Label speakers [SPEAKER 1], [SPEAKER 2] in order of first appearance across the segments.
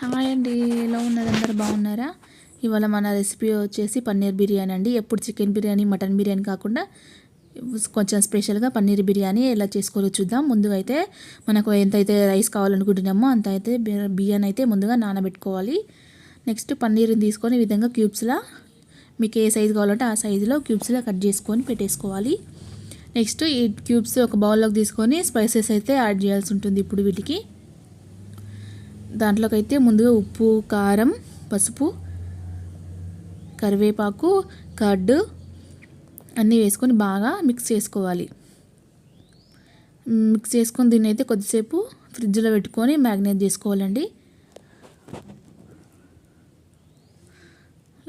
[SPEAKER 1] Hi అండి ఎలా ఉన్నారు? అందరు బాగున్నారా? ఇవాళ మన రెసిపీ వచ్చేసి పన్నీర్ బిర్యానీ అండి. ఎప్పుడు చికెన్ బిర్యానీ మటన్ బిర్యానీ కాకుండా కొంచెం స్పెషల్గా పన్నీర్ బిర్యానీ ఎలా చేసుకోవాలో చూద్దాం. ముందుగా అయితే మనకు ఎంతైతే రైస్ కావాలనుకుంటున్నామో అంత అయితే బియ్యాన్ని అయితే ముందుగా నానబెట్టుకోవాలి. నెక్స్ట్ పన్నీర్ని తీసుకొని ఈ విధంగా క్యూబ్స్లా మీకు ఏ సైజు కావాలంటే ఆ సైజులో క్యూబ్స్లా కట్ చేసుకొని పెట్టేసుకోవాలి. నెక్స్ట్ ఈ క్యూబ్స్ ఒక బౌల్లోకి తీసుకొని స్పైసెస్ అయితే యాడ్ చేయాల్సి ఉంటుంది ఇప్పుడు వీటికి. దాంట్లోకైతే ముందుగా ఉప్పు కారం పసుపు కరివేపాకు కర్డ్ అన్నీ వేసుకొని బాగా మిక్స్ చేసుకోవాలి. మిక్స్ చేసుకొని దీన్ని అయితే కొద్దిసేపు ఫ్రిడ్జ్లో పెట్టుకొని మ్యాగ్నేట్ చేసుకోవాలండి.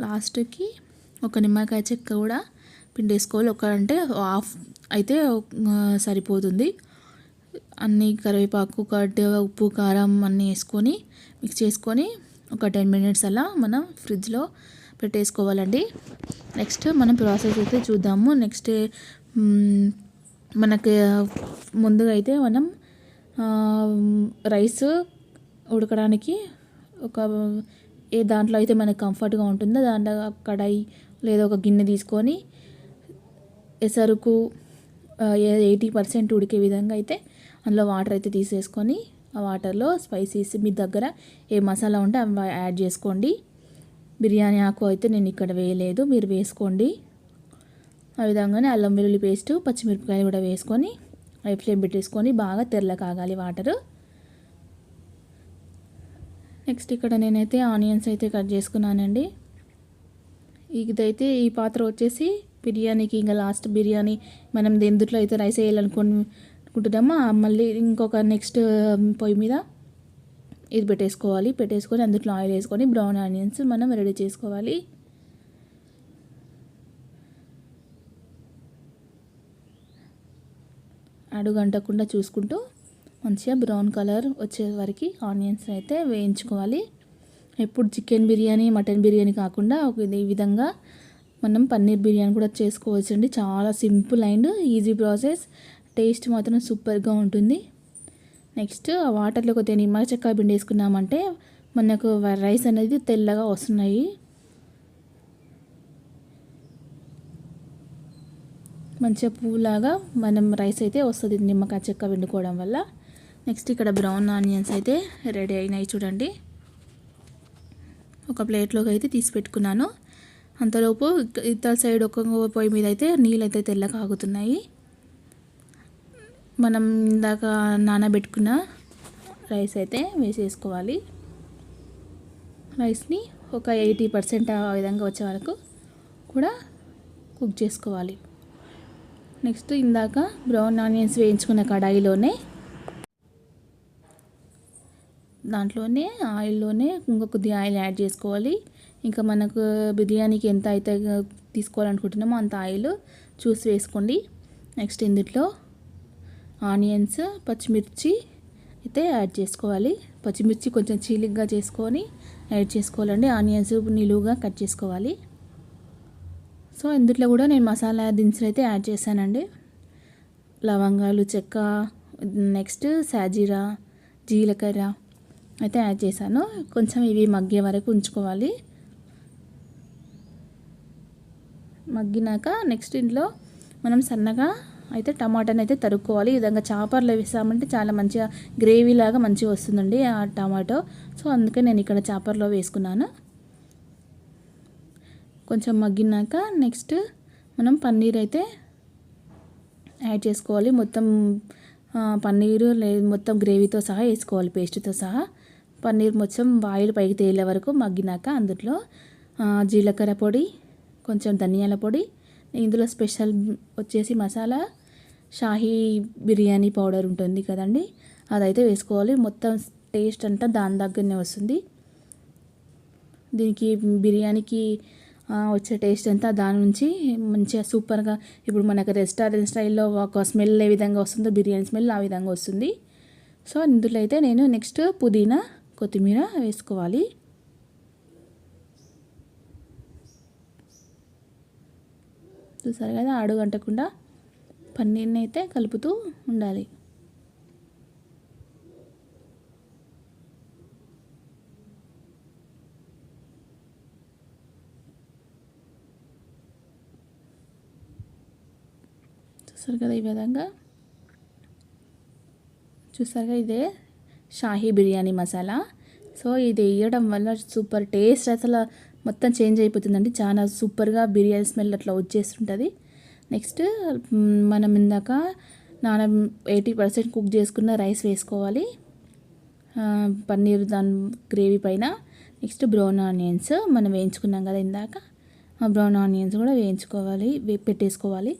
[SPEAKER 1] లాస్ట్కి ఒక నిమ్మకాయ చెక్క కూడా పిండేసుకోవాలి. ఒక అంటే హాఫ్ అయితే సరిపోతుంది. అన్ని కరివేపాకు కట్ ఉప్పు కారం అన్నీ వేసుకొని మిక్స్ చేసుకొని ఒక టెన్ మినిట్స్ అలా మనం ఫ్రిడ్జ్లో పెట్టేసుకోవాలండి. నెక్స్ట్ మనం ప్రాసెస్ అయితే చూద్దాము. నెక్స్ట్ మనకి ముందుగా అయితే మనం రైస్ ఉడకడానికి ఒక ఏ దాంట్లో అయితే మనకు కంఫర్ట్గా ఉంటుందో దాంట్లో కడాయి లేదా ఒక గిన్నె తీసుకొని ఎసరుకు ఎయిటీ పర్సెంట్ ఉడికే విధంగా అయితే అందులో వాటర్ అయితే తీసేసుకొని ఆ వాటర్లో స్పైసీస్ మీ దగ్గర ఏ మసాలా ఉంటే అవి యాడ్ చేసుకోండి. బిర్యానీ ఆకు అయితే నేను ఇక్కడ వేయలేదు మీరు వేసుకోండి. ఆ విధంగానే అల్లం వెల్లుల్లి పేస్ట్ పచ్చిమిరపకాయలు కూడా వేసుకొని అవి ఫ్లేమ్ పెట్టేసుకొని బాగా తెల్ల కాగాలి వాటరు. నెక్స్ట్ ఇక్కడ నేనైతే ఆనియన్స్ అయితే కట్ చేసుకున్నానండి. ఇదైతే ఈ పాత్ర వచ్చేసి బిర్యానీకి ఇంకా లాస్ట్ బిర్యానీ మనం ఎందుట్లో అయితే రైస్ వేయాలనుకుని అనుకుంటున్నామో మళ్ళీ ఇంకొక నెక్స్ట్ పొయ్యి మీద ఇది పెట్టేసుకోవాలి. పెట్టేసుకొని అందులో ఆయిల్ వేసుకొని బ్రౌన్ ఆనియన్స్ మనం రెడీ చేసుకోవాలి. అడుగంటకుండా చూసుకుంటూ మంచిగా బ్రౌన్ కలర్ వచ్చే వరకు ఆనియన్స్ అయితే వేయించుకోవాలి. ఎప్పుడు చికెన్ బిర్యానీ మటన్ బిర్యానీ కాకుండా ఒక ఈ విధంగా మనం పన్నీర్ బిర్యానీ కూడా చేసుకోవచ్చు అండి చాలా simple and easy process. Taste మాత్రం సూపర్గా ఉంటుంది. నెక్స్ట్ ఆ వాటర్లో కొద్దిగా నిమ్మ చెక్క పిండి వేసుకున్నామంటే మనకు రైస్ అనేది తెల్లగా వస్తున్నాయి. మంచిగా పువ్వులాగా మనం రైస్ అయితే వస్తుంది నిమ్మకాయ చెక్క పిండుకోవడం వల్ల. నెక్స్ట్ ఇక్కడ బ్రౌన్ ఆనియన్స్ అయితే రెడీ అయినాయి చూడండి. ఒక ప్లేట్లోకి అయితే తీసి పెట్టుకున్నాను. అంతలోపు ఇతర సైడ్ ఒక్కొక్క పొయ్యి మీద అయితే నీళ్ళు అయితే తెల్ల మనం ఇందాక నానబెట్టుకున్న రైస్ అయితే వేసేసుకోవాలి. రైస్ని ఒక ఎయిటీ పర్సెంట్ ఆ విధంగా వచ్చే వరకు కూడా కుక్ చేసుకోవాలి. నెక్స్ట్ ఇందాక బ్రౌన్ ఆనియన్స్ వేయించుకున్న కడాయిలోనే దాంట్లోనే ఆయిల్లోనే ఇంకొక కొద్దిగా ఆయిల్ యాడ్ చేసుకోవాలి. ఇంకా మనకు బిర్యానీకి ఎంత అయితే తీసుకోవాలనుకుంటున్నామో అంత ఆయిల్ చూసి వేసుకోండి. నెక్స్ట్ ఇందులో ఆనియన్స్ పచ్చిమిర్చి అయితే యాడ్ చేసుకోవాలి. పచ్చిమిర్చి కొంచెం చీలిగ్గా చేసుకొని యాడ్ చేసుకోవాలండి. ఆనియన్స్ నిలువుగా కట్ చేసుకోవాలి. సో ఇందులో కూడా నేను మసాలా దినుసులు అయితే యాడ్ చేశానండి. లవంగాలు చెక్క నెక్స్ట్ సాజీరా జీలకర్ర అయితే యాడ్ చేశాను. కొంచెం ఇవి మగ్గే వరకు ఉంచుకోవాలి. మగ్గినాక నెక్స్ట్ ఇంట్లో మనం సన్నగా అయితే టమాటాని అయితే తరుక్కోవాలి. ఈ విధంగా చాపర్లో వేసామంటే చాలా మంచిగా గ్రేవీ లాగా మంచిగా వస్తుందండి ఆ టమాటో. సో అందుకే నేను ఇక్కడ చాపర్లో వేసుకున్నాను. కొంచెం మగ్గినాక నెక్స్ట్ మనం పన్నీర్ అయితే యాడ్ చేసుకోవాలి. మొత్తం పన్నీరు లే మొత్తం గ్రేవీతో సహా వేసుకోవాలి పేస్ట్తో సహా. పన్నీర్ మొత్తం ఆయిల్ పైకి తేలే వరకు మగ్గినాక అందులో జీలకర్ర పొడి కొంచెం ధనియాల పొడి ఇందులో స్పెషల్ వచ్చేసి మసాలా షాహీ బిర్యానీ పౌడర్ ఉంటుంది కదండి. అదైతే వేసుకోవాలి. మొత్తం టేస్ట్ అంతా దాని దగ్గరనే వస్తుంది. దీనికి బిర్యానీకి వచ్చే టేస్ట్ అంతా దాని నుంచి మంచిగా సూపర్గా ఇప్పుడు మనకు రెస్టారెంట్ స్టైల్లో ఒక స్మెల్ ఏ విధంగా వస్తుందో బిర్యానీ స్మెల్ ఆ విధంగా వస్తుంది. సో ఇందులో అయితే నేను నెక్స్ట్ పుదీనా కొత్తిమీర వేసుకోవాలి. చూసారు కదా అడుగంటకుండా పన్నీర్ని అయితే కలుపుతూ ఉండాలి. చూసారు కదా ఈ విధంగా? చూసారు కదా ఇదే షాహీ బిర్యానీ మసాలా. సో ఇది వేయడం వల్ల సూపర్ టేస్ట్. అసలు మొత్తం చేంజ్ అయిపోతుందండి. చాలా సూపర్గా బిర్యానీ స్మెల్ అట్లా వచ్చేస్తుంటుంది. నెక్స్ట్ మనం ఇందాక నాన ఎయిటీ పర్సెంట్ కుక్ చేసుకున్న రైస్ వేసుకోవాలి. పన్నీర్ దాని గ్రేవీ పైన. నెక్స్ట్ బ్రౌన్ ఆనియన్స్ మనం వేయించుకున్నాం కదా ఇందాక. ఆ బ్రౌన్ ఆనియన్స్ కూడా వేయించుకోవాలి పెట్టేసుకోవాలి.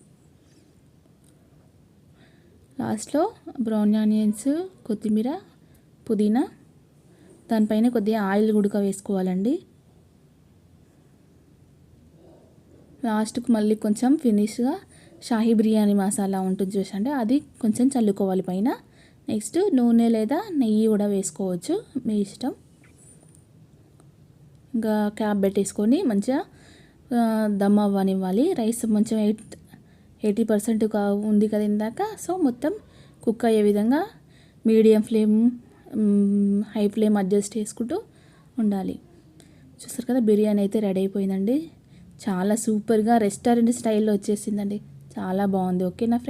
[SPEAKER 1] లాస్ట్లో బ్రౌన్ ఆనియన్స్ కొత్తిమీర పుదీనా దానిపైన కొద్దిగా ఆయిల్ ఉడక వేసుకోవాలండి లాస్ట్కు మళ్ళీ కొంచెం ఫినిష్గా షాహీ బిర్యానీ మసాలా ఉంటుంది చూసండి అది కొంచెం చల్లుకోవాలి పైన. నెక్స్ట్ నూనె లేదా నెయ్యి కూడా వేసుకోవచ్చు మీ ఇష్టం. ఇంకా క్యాప్ పెట్టేసుకొని మంచిగా దమ్ అవ్వనివ్వాలి. రైస్ కొంచెం ఎయిట్ ఎయిటీ పర్సెంట్ ఉంది కదా ఇందాక సో మొత్తం కుక్ అయ్యే విధంగా medium flame high flame adjust చేసుకుంటూ ఉండాలి. చూస్తారు కదా బిర్యానీ అయితే రెడీ అయిపోయిందండి. చాలా సూపర్గా రెస్టారెంట్ స్టైల్లో వచ్చేసిందండి. చాలా బాగుంది. ఓకే నా ఫ్రెండ్